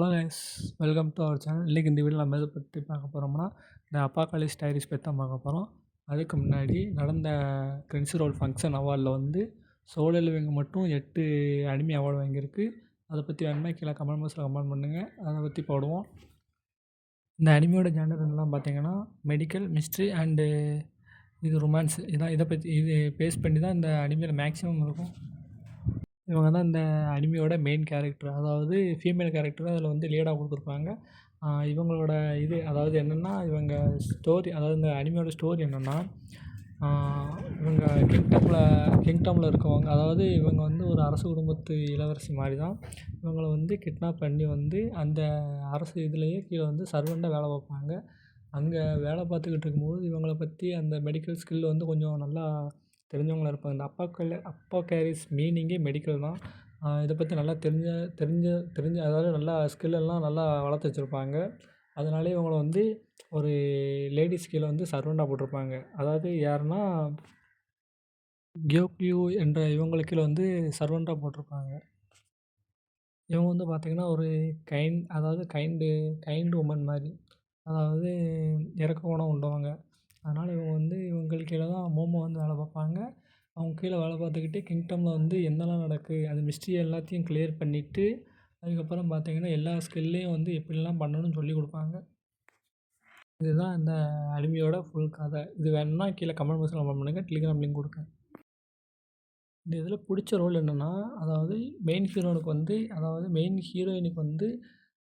Hello guys welcome to our channel இன்றைக்கி இந்த video நம்ம எதை பற்றி பார்க்க போகிறோம்னா இந்த அப்பா காலேஜ் டைரிஸ் பற்றி தான் பார்க்க போகிறோம் அதுக்கு முன்னாடி நடந்த கிரின்ஸ் ரோல் ஃபங்க்ஷன் அவார்டில் வந்து சோழ மட்டும் எட்டு அனிமி அவார்டு வாங்கியிருக்கு. அதை பற்றி வேணுமே கீழே கமெண்ட் பாக்ஸில் கமெண்ட் பண்ணுங்கள் அதை பற்றி போடுவோம். இந்த அனிமியோட ஜானர் பார்த்தீங்கன்னா மெடிக்கல் மிஸ்ட்ரி அண்டு இது ரொமான்ஸ் இதான் இதை பற்றி இது பேஸ் பண்ணி தான் இந்த அனிமியில் மேக்ஸிமம் இருக்கும். இவங்க தான் இந்த அனிமியோட மெயின் கேரக்டர் அதாவது ஃபீமேல் கேரக்டர் அதில் வந்து லீடாக கொடுத்துருப்பாங்க. இவங்களோட இது அதாவது என்னென்னா இவங்க ஸ்டோரி அதாவது இந்த அனிமையோட ஸ்டோரி என்னென்னா இவங்க கிங்டமில் கிங்டமில் இருக்கவங்க அதாவது இவங்க வந்து ஒரு அரசு குடும்பத்து இளவரசி மாதிரி தான் இவங்களை வந்து கிட்னாப் பண்ணி வந்து அந்த அரசு இதுலேயே கீழே வந்து சர்வெண்ட்டாக வேலை பார்ப்பாங்க. அங்கே வேலை பார்த்துக்கிட்டு இருக்கும்போது இவங்களை பற்றி அந்த மெடிக்கல் ஸ்கில் வந்து கொஞ்சம் நல்லா தெரிஞ்சவங்களாக இருப்பாங்க. இந்த கேர் இஸ் மீனிங்கே மெடிக்கல் தான். இதை பற்றி நல்லா தெரிஞ்ச தெரிஞ்ச தெரிஞ்ச அதாவது நல்லா ஸ்கில்லெல்லாம் நல்லா வளர்த்து வச்சுருப்பாங்க. அதனாலே இவங்கள வந்து ஒரு லேடிஸ் கீழே வந்து சர்வெண்ட்டாக போட்டிருப்பாங்க. அதாவது யாருன்னா கியோக்யூ என்ற இவங்களுக்கு கீழே வந்து சர்வெண்ட்டாக போட்டிருப்பாங்க. இவங்க வந்து பார்த்திங்கன்னா ஒரு கைண்ட் அதாவது கைண்டு கைண்ட் உமன் மாதிரி. அதாவது இறக்க குணம் உண்டவங்க அதனால் இவங்க வந்து இவங்களுக்கு கீழே தான் மோமோ வந்து வேலை பார்ப்பாங்க. அவங்க கீழே வேலை பார்த்துக்கிட்டு கிங்டமில் வந்து என்னெல்லாம் நடக்குது அது மிஸ்ட்ரி எல்லாத்தையும் கிளியர் பண்ணிவிட்டு அதுக்கப்புறம் பார்த்தீங்கன்னா எல்லா ஸ்கில்லையும் வந்து எப்படிலாம் பண்ணணும்னு சொல்லிக் கொடுப்பாங்க. இதுதான் இந்த அடிமையோட ஃபுல் கதை. இது வேணும்னா கீழே கமெண்ட் பாக்ஸில் கமெண்ட் பண்ணுங்கள் டெலிகிராம் லிங்க் கொடுக்கேன் இந்த இதில் பிடிச்ச ரோல் என்னென்னா அதாவது மெயின் ஹீரோனுக்கு வந்து அதாவது மெயின் ஹீரோயினுக்கு வந்து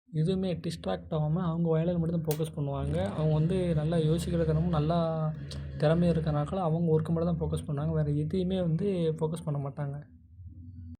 எதுவுமே டிஸ்ட்ராக்ட் ஆகாமல் அவங்க வயலில் மட்டும் தான் ஃபோக்கஸ் பண்ணுவாங்க. அவங்க வந்து நல்லா யோசிக்கிற திறமும் நல்லா திறமையும் இருக்கறனால அவங்க ஒர்க்கு மட்டும் தான் ஃபோக்கஸ் பண்ணுவாங்க வேறு எதையுமே வந்து ஃபோக்கஸ் பண்ண மாட்டாங்க.